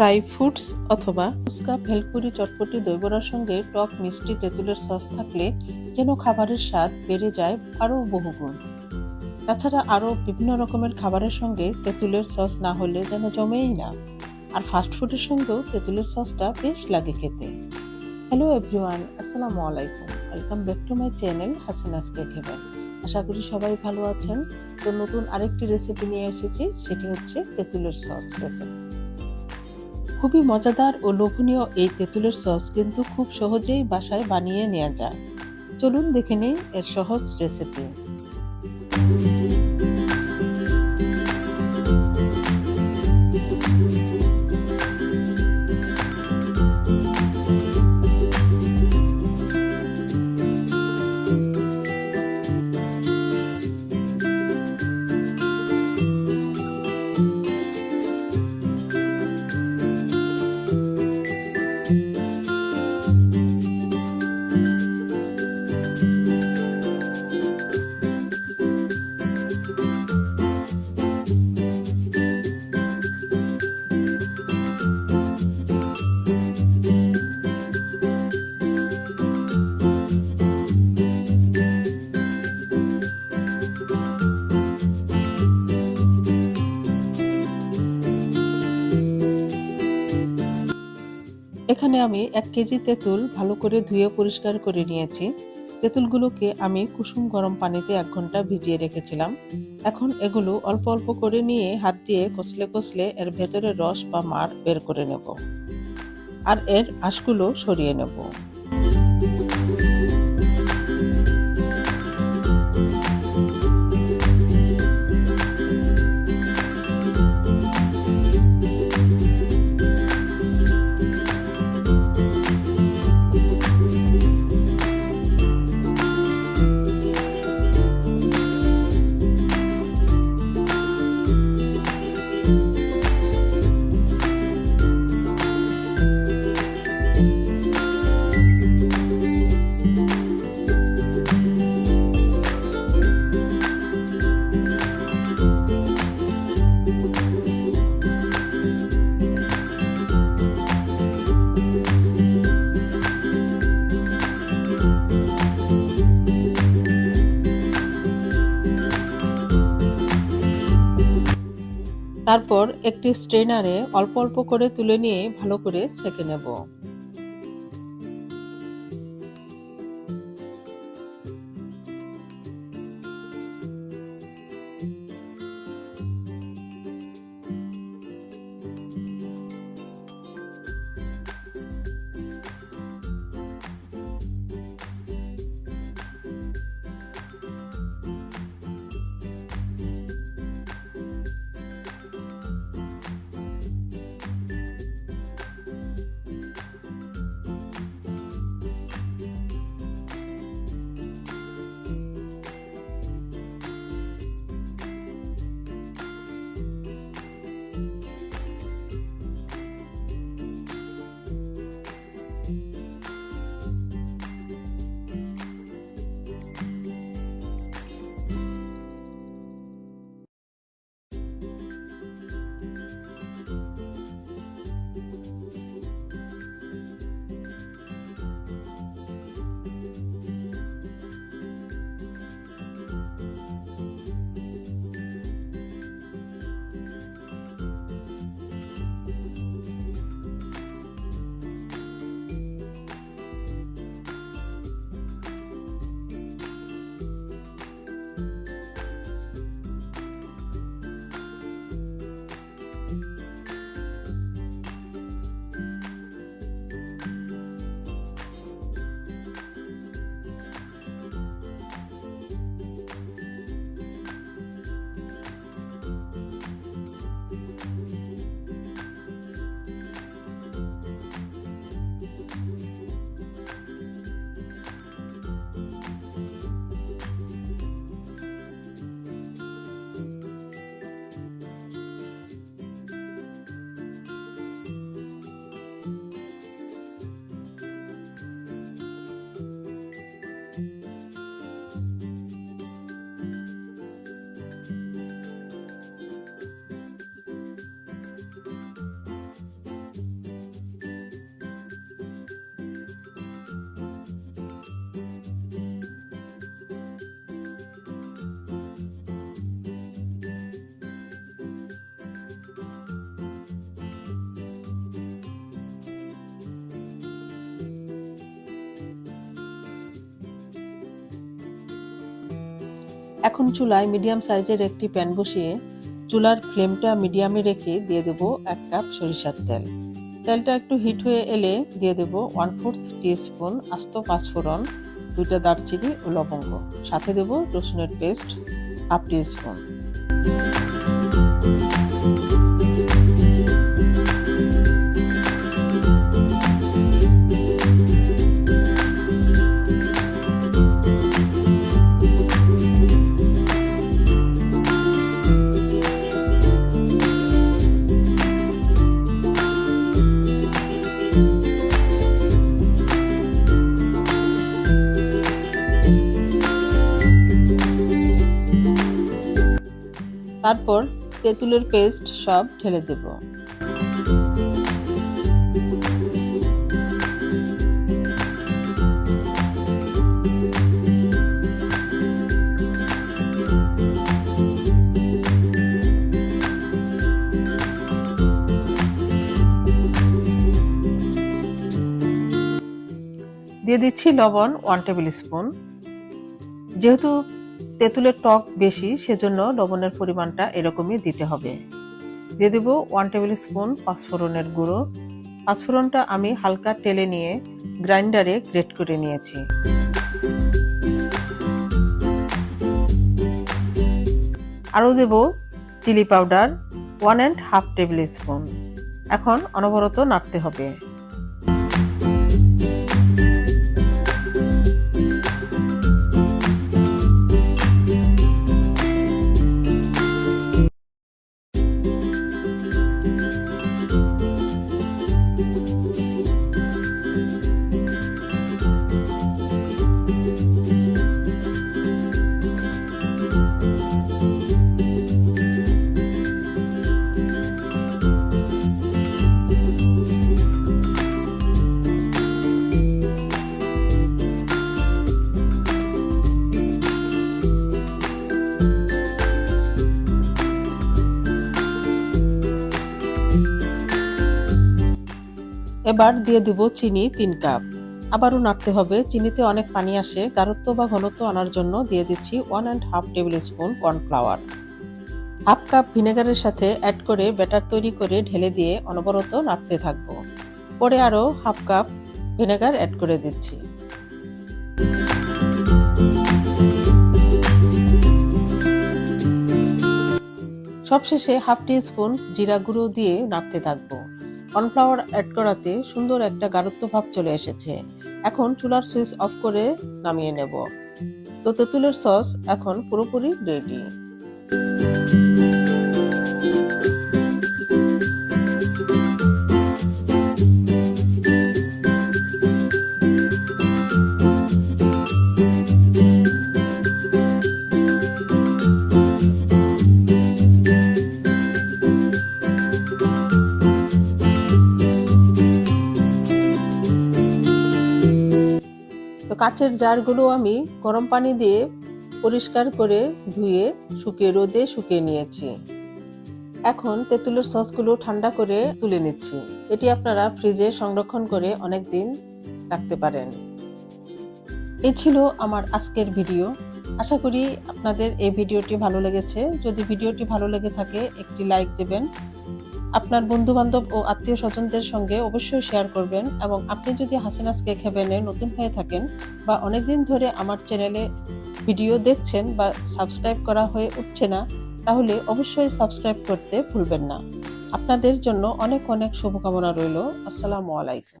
Fry foods অথবা ফুচকা, ভেলপুরি, চটপটি, দইবড়ার সঙ্গে টক মিষ্টি, তেঁতুলের সস থাকলে যেন খাবারের স্বাদ বেড়ে যায় আরও বহুগুণ। তাছাড়া আরও বিভিন্ন রকমের খাবারের সঙ্গে তেঁতুলের সস না হলে যেন জমেই না। আর ফাস্ট ফুডের সঙ্গেও তেঁতুলের সসটা বেশ লাগে খেতে। হ্যালো এভরিওয়ান আসসালামু আলাইকুম। Welcome back to my channel Hasina's heaven আশা করি সবাই ভালো আছেন। তো নতুন আরেকটি রেসিপি নিয়ে এসেছি, সেটি হচ্ছে তেঁতুলের সস রেসিপি খুবই মজাদার ও লোভনীয় এই তেঁতুলের সস কিন্তু খুব সহজেই বাসায় বানিয়ে নেওয়া যায়। চলুন দেখে নেই এর সহজ রেসিপি এখানে আমি এক কেজি তেঁতুল ভালো করে ধুয়ে পরিষ্কার করে নিয়েছি। তেঁতুলগুলোকে আমি কুসুম গরম পানিতে এক ঘণ্টা ভিজিয়ে রেখেছিলাম। এখন এগুলো অল্প অল্প করে নিয়ে হাত দিয়ে কষলে কষলে এর ভেতরে রস বা মার বের করে নেব। আর এর আঁশগুলো সরিয়ে নেব। তারপর একটি স্ট্রেনারে অল্প অল্প করে তুলে নিয়ে ভালো করে ছেঁকে নেব। এখন চুলায় মিডিয়াম সাইজের একটি প্যান বসিয়ে চুলার ফ্লেমটা মিডিয়ামে রেখে দিয়ে দেব এক কাপ সরিষার তেল। তেলটা একটু হিট হয়ে এলে দিয়ে দেব ওয়ান ফোর্থ স্পুন আস্ত পাঁচফোড়ন, দুইটা দারচিনি ও লবঙ্গ। সাথে দেব রসুনের পেস্ট, হাফ টি তারপর তেঁতুলের পেস্ট সব ঢেলে দেব। দিয়ে দিচ্ছি লবণ ওয়ান টেবিল স্পুন। যেহেতু তেঁতুলের টক বেশি, সেজন্য লবণের পরিমাণটা এরকমই দিতে হবে। দিয়ে দেবো ওয়ান টেবিল স্পুন পাঁচফোড়নের গুঁড়ো। পাঁচফোড়নটা আমি হালকা টেলে নিয়ে গ্রাইন্ডারে গ্রেট করে নিয়েছি। আরও দেব chilli powder one and half tablespoon এখন অনবরত নাড়তে হবে। এবার দিয়ে দিব চিনি তিন কাপ। আবারও নাড়তে হবে, চিনিতে অনেক পানি আসে। গাঢ়ত্ব বা ঘনত্ব আনার জন্য দিয়ে দিচ্ছি one and half tablespoon cornflour half cup ভিনেগারের সাথে অ্যাড করে ব্যাটার তৈরি করে ঢেলে দিয়ে অনবরত নাড়তে থাকব। পরে আরও হাফ কাপ ভিনেগার অ্যাড করে দিচ্ছি। সবশেষে হাফ টি স্পুন জিরা গুঁড়ো দিয়ে নাড়তে থাকব। কর্নফ্লাওয়ার অ্যাড করাতে সুন্দর একটা গাঢ়ত্ব ভাব চলে এসেছে। এখন চুলার সুইচ অফ করে নামিয়ে নেব। তো তেঁতুলের সস এখন পুরোপুরি রেডি কাচের জারগুলো আমি গরম পানি দিয়ে পরিষ্কার করে ধুয়ে শুকিয়ে রোদে শুকিয়ে নিয়েছি। এখন তেঁতুলের সসগুলো ঠান্ডা করে তুলে নিচ্ছি। এটি আপনারা ফ্রিজে সংরক্ষণ করে অনেক দিন রাখতে পারেন। এ ছিল আমার আজকের ভিডিও। আশা করি আপনাদের এই ভিডিওটি ভালো লেগেছে। যদি ভিডিওটি ভালো লেগে থাকে, একটি লাইক দেবেন। আপনার বন্ধু বান্ধব ও আত্মীয় স্বজনদের সঙ্গে অবশ্যই শেয়ার করবেন এবং আপনি যদি হাসিনাস কেক হেভেনে নতুন হয়ে থাকেন বা অনেকদিন ধরে আমার চ্যানেলে ভিডিও দেখছেন বা সাবস্ক্রাইব করা হয়ে উঠছে না, তাহলে অবশ্যই সাবস্ক্রাইব করতে ভুলবেন না। আপনাদের জন্য অনেক অনেক শুভকামনা রইল। আসসালামু আলাইকুম।